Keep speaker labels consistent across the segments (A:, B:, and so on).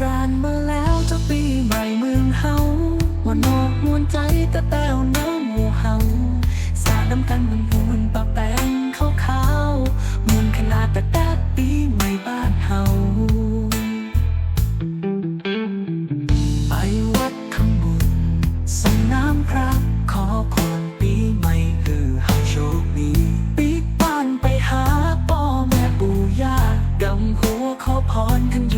A: กรานมาแล้วจะปีใหม่เมืองเฮาวันนอกมวนใจตะแต้วน้ำหมูเฮาสาดน้ำกันมันพวนปะแป้งขาวขาวมวนขนาดแต่แต่ปีใหม่บ้านเฮาไปวัดข้างบนส่งน้ำพระขอพรปีใหม่คือเฮาโชคดีปีบ้านไปหาป่อแม่ปู่ย่ากำหัวขอพรกันอยู่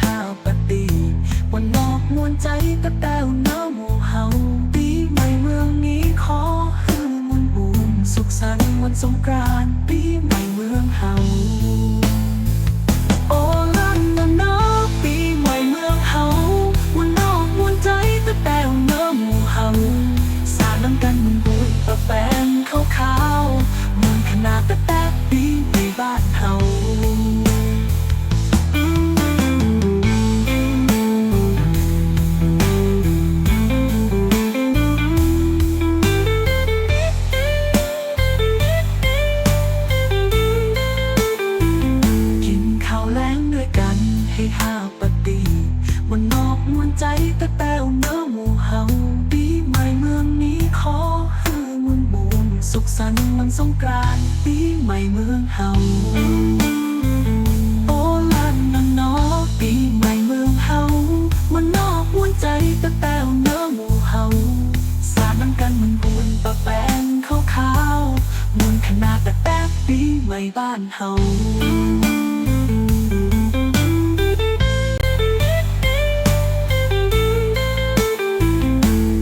A: หาปฏิวันนอกมวนใจก็แต้วน้าหมู่เฮา นาดตะแต้ปีใหม่บ้านเฮา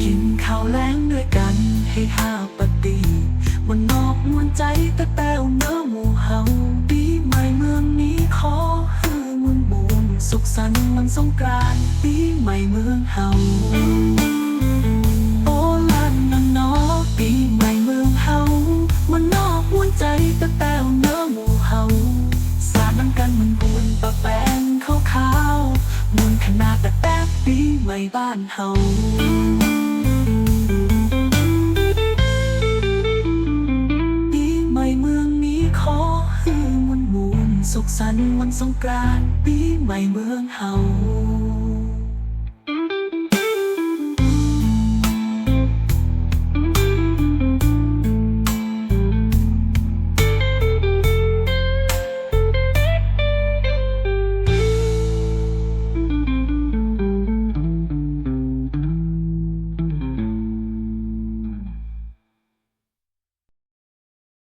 A: กินข้าวแล้งด้วยกันให้ห้าปฏิวันนอกมวนใจตะแต้วเนื้อหมูเฮาปีใหม่เมืองนี้ขอให้มุนบุญสุขสันต์วันสงกรานต์ปีใหม่เมืองเฮา สาดน้ำกันมันบูนปะแป้งขาวขาวมูนขนาดแต่แต้ปีใหม่บ้านเฮาปีใหม่เมืองนี้ขอฮือมุนมูนสุขสันต์วันสงกรานต์ปีใหม่เมืองเฮา